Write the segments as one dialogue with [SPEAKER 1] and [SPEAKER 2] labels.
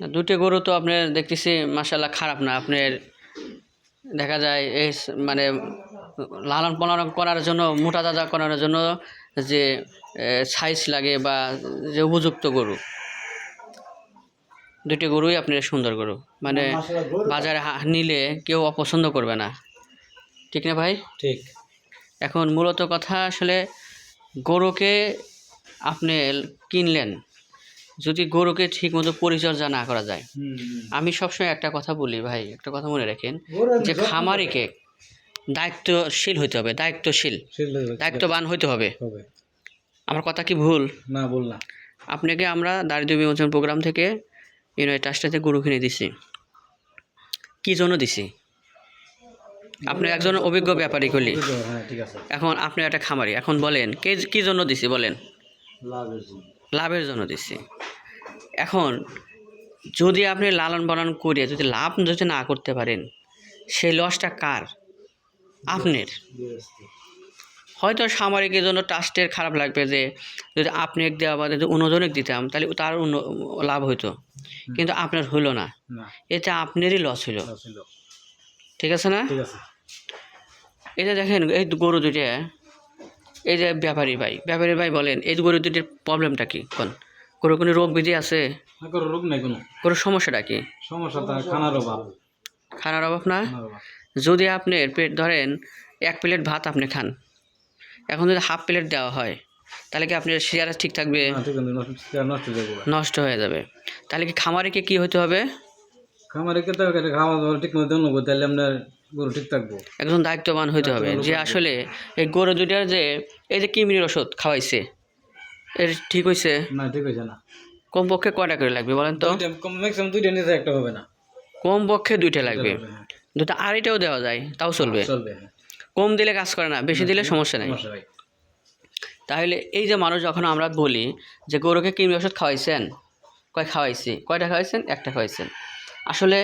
[SPEAKER 1] দুটি গরু তো আপনার দেখতেছি মাসাল্লাহ খারাপ না। আপনার দেখা যায় এই মানে লালন পালন করার জন্য মোটা তাজা করার জন্য যে সাইজ লাগে বা যে উপযুক্ত গরু। দুটি গরুই আপনার সুন্দর গরু। মানে বাজারে নিলে কেউ অপছন্দ করবে না। ঠিক না ভাই?
[SPEAKER 2] ঠিক।
[SPEAKER 1] এখন মূলত কথা আসলে গরুকে আপনি কিনলেন যদি গরুকে ঠিকমতো পরিচর্যা না করা যায়। আমি সবসময় একটা কথা বলি ভাই একটা কথা মনে রাখেন যে খামারিকে দায়িত্বশীল হইতে হবে দায়িত্বশীল। দায়িত্ববান হইতে হবে। আমার কথা কি ভুল?
[SPEAKER 2] না বল না।
[SPEAKER 1] আপনাকে আমরা দারিদ্র বিমোচন প্রোগ্রাম থেকে ইউনাইটেড ট্রাস্টাতে গরু কিনে দিছি। কি জন্য দিছি? আপনি একজন অভিজ্ঞ ব্যাপারী করলি
[SPEAKER 2] হ্যাঁ ঠিক
[SPEAKER 1] এখন আপনি একটা খামারি এখন বলেন কে কী জন্য দিছি বলেন?
[SPEAKER 2] লাভের জন্য।
[SPEAKER 1] লাভের জন্য দিচ্ছি এখন যদি আপনি লালন পালন করে যদি লাভ যদি না করতে পারেন সেই লসটা কার? আপনার। হয়তো সামরিকের জন্য ট্রাস্টের খারাপ লাগবে যে যদি আপনি এক দেওয়া বা যদি অন্যজনক দিতাম তাহলে তার অন্য লাভ হইতো। কিন্তু আপনার হইল না। এতে আপনারই লস হইল।
[SPEAKER 2] ছিল
[SPEAKER 1] ঠিক আছে না? এই যে দেখেন এই গরু দুটো এই যে ব্যাপারী ভাই ব্যাপারী ভাই বলেন এই গরু দুটির প্রবলেমটা কি? কোন? গরু কোনো রোগ বিধি আছে?
[SPEAKER 2] না কোনো রোগ নাই কোনো।
[SPEAKER 1] গরুর সমস্যাটা কি?
[SPEAKER 2] সমস্যা তার খানার অভাব।
[SPEAKER 1] খানার অভাব না? যদি আপনি পেট ধরেন এক প্লেট ভাত আপনি খান। এখন যদি হাফ প্লেট দেওয়া হয় তাহলে কি আপনার শেয়ার ঠিক থাকবে?
[SPEAKER 2] নষ্ট হয়ে যাবে।
[SPEAKER 1] তাহলে কি খামারিকে কি হতে হবে?
[SPEAKER 2] খামারে কে তো খাওয়া দাওয়া ঠিক মতো নেব তাহলে আপনার গরু ঠিক থাকব।
[SPEAKER 1] একজন দায়িত্ববান হইতে হবে। যে আসলে এই গরু দুটার যে এই যে কিমির ওষুধ খাওয়াইছে এর ঠিক হয়েছে
[SPEAKER 2] না ঠিক আছে না।
[SPEAKER 1] কমপক্ষে কয়টা করে লাগবে বলেন তো?
[SPEAKER 2] ম্যাক্সিমাম দুইটা নিতে একটা হবে না।
[SPEAKER 1] কমপক্ষে দুইটা লাগবে।
[SPEAKER 2] হ্যাঁ,
[SPEAKER 1] দুটো আড়াইটাও দেওয়া যায় তাও চলবে।
[SPEAKER 2] চলবে হ্যাঁ।
[SPEAKER 1] কম দিলে কাজ করে না বেশি দিলে সমস্যা নেই। তাহলে এই যে মানুষ যখন আমরা বলি যে গরুকে কৃমি ওষুধ খাওয়াইছেন কয় খাওয়াইছি? কয়টা খাওয়াইছেন? একটা খাওয়াইছেন। আসলে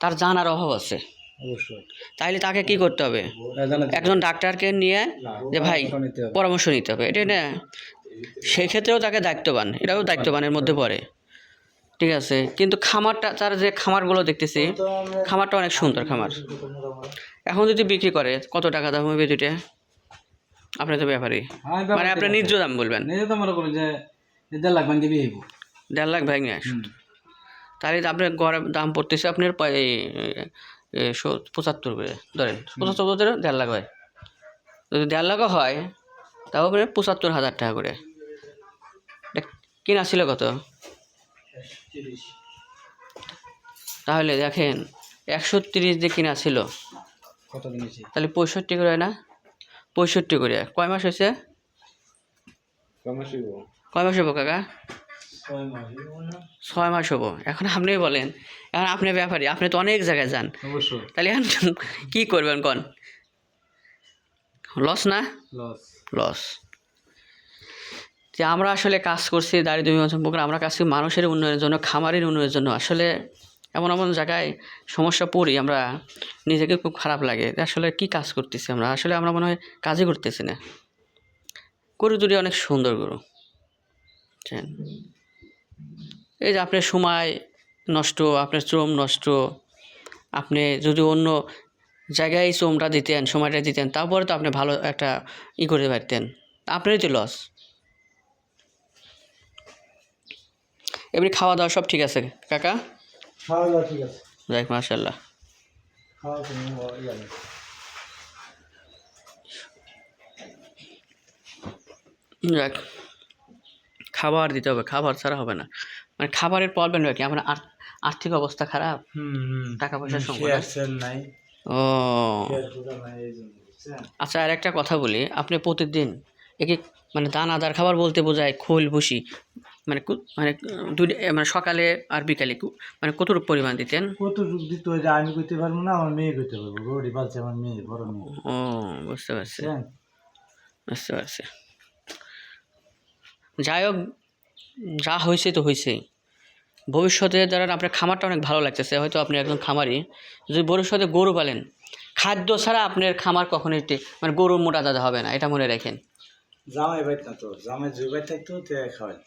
[SPEAKER 1] তার জানার অভাব আছে। তাইলে তাকে কি করতে হবে?
[SPEAKER 2] হ্যাঁ,
[SPEAKER 1] একজন ডাক্তারকে নিয়ে যে ভাই
[SPEAKER 2] পরামর্শ নিতে হবে।
[SPEAKER 1] পরামর্শ নিতে হবে। এটা না সেই ক্ষেত্রেও তাকে দায়িত্ববান এটাও দায়িত্ববানের মধ্যে পড়ে। ঠিক আছে? কিন্তু খামারটা তার যে খামারগুলো দেখতেছি খামারটা অনেক সুন্দর খামার। এখন যদি বিক্রি করে কত টাকা দাম হবে দুইটা? আপনি তো
[SPEAKER 2] হ্যাঁ,
[SPEAKER 1] মানে আপনি নিজ দাম বলবেন।
[SPEAKER 2] দেড় লাখ ভাঙ্গি বিয়ে
[SPEAKER 1] দেড় লাখ ভেঙে তাহলে আপনার গড়ের দাম পড়তেছে আপনার এই, পঁচাত্তর করে। ধরেন পঁচাত্তর করে দেড় লাখ হয়। যদি দেড় লাখও হয় তাও আপনার পঁচাত্তর হাজার টাকা করে। কিনা ছিল কত? তাহলে দেখেন একশো তিরিশ দিয়ে কিনা ছিল তাহলে পঁয়ষট্টি করে না? পঁয়ষট্টি করে। কয় মাস হয়েছে? কয় মাস হব কাকা?
[SPEAKER 2] ছয় মাস
[SPEAKER 1] হব এখন আপনি বলেন এখন আপনি ব্যাপারী আপনি তো অনেক জায়গায় যান। তাহলে এখন কী করবেন কন? লস না?
[SPEAKER 2] লস।
[SPEAKER 1] লস যে আমরা আসলে কাজ করছি দারিদ্র বিমোচন প্রোগ্রাম আমরা কাজ করি মানুষের উন্নয়নের জন্য, খামারের উন্নয়নের জন্য। আসলে এমন এমন জায়গায় সমস্যা পড়ি, আমরা নিজেকে খুব খারাপ লাগে আসলে কি কাজ করতেছি আমরা? আসলে আমরা মনে হয় কাজই করতেছি না। গরু দুটি অনেক সুন্দর গরু। এই যে আপনার সময় নষ্ট, আপনার শ্রম নষ্ট, আপনি যদি অন্য জায়গায় শ্রমটা দিতেন সময়টা দিতেন তারপরে তো আপনি ভালো একটা ই করতে পারতেন আপনারই তো লস এমনি খাওয়া দাওয়া সব ঠিক আছে কাকা?
[SPEAKER 2] খাওয়া দাওয়া ঠিক আছে।
[SPEAKER 1] যাক মার্শাল্লাহ যাক খাবার দিতে হবে খাবার ছাড়া হবে না। মানে খাবারের প্রবলেম কি? আপনার আর্থিক অবস্থা খারাপ? টাকা পয়সার সংকট
[SPEAKER 2] শেয়ার নাই।
[SPEAKER 1] ও। আচ্ছা আর একটা কথা বলি। আপনি প্রতিদিন একে মানে দানাদার খাবার বলতে বোঝায় খোল ভুসি মানে মানে দুই মানে সকালে আর বিকালে মানে কতটুকু পরিমাণ দিতেন?
[SPEAKER 2] কত যুগ দিতে যে আমি করতে পারব না আমার মেয়ে করতে পারব। রোডি পালছে আমার মেয়ে বড় মেয়ে।
[SPEAKER 1] ও বুঝতে পারছি। বুঝতে পারছি। যাই হোক যা হয়েছে তো হয়েছেই ভবিষ্যতে যারা আপনার খামারটা অনেক ভালো লাগতেছে, হয়তো আপনি একজন খামারি, যদি ভবিষ্যতে গরু পালেন, খাদ্য ছাড়া আপনার খামার কখনোই মানে গরু মোটা দাদা হবে না, এটা মনে রাখেন।
[SPEAKER 2] জামাই বাইত না তো জামাই জুই বাইত থাকতো। খাওয়াই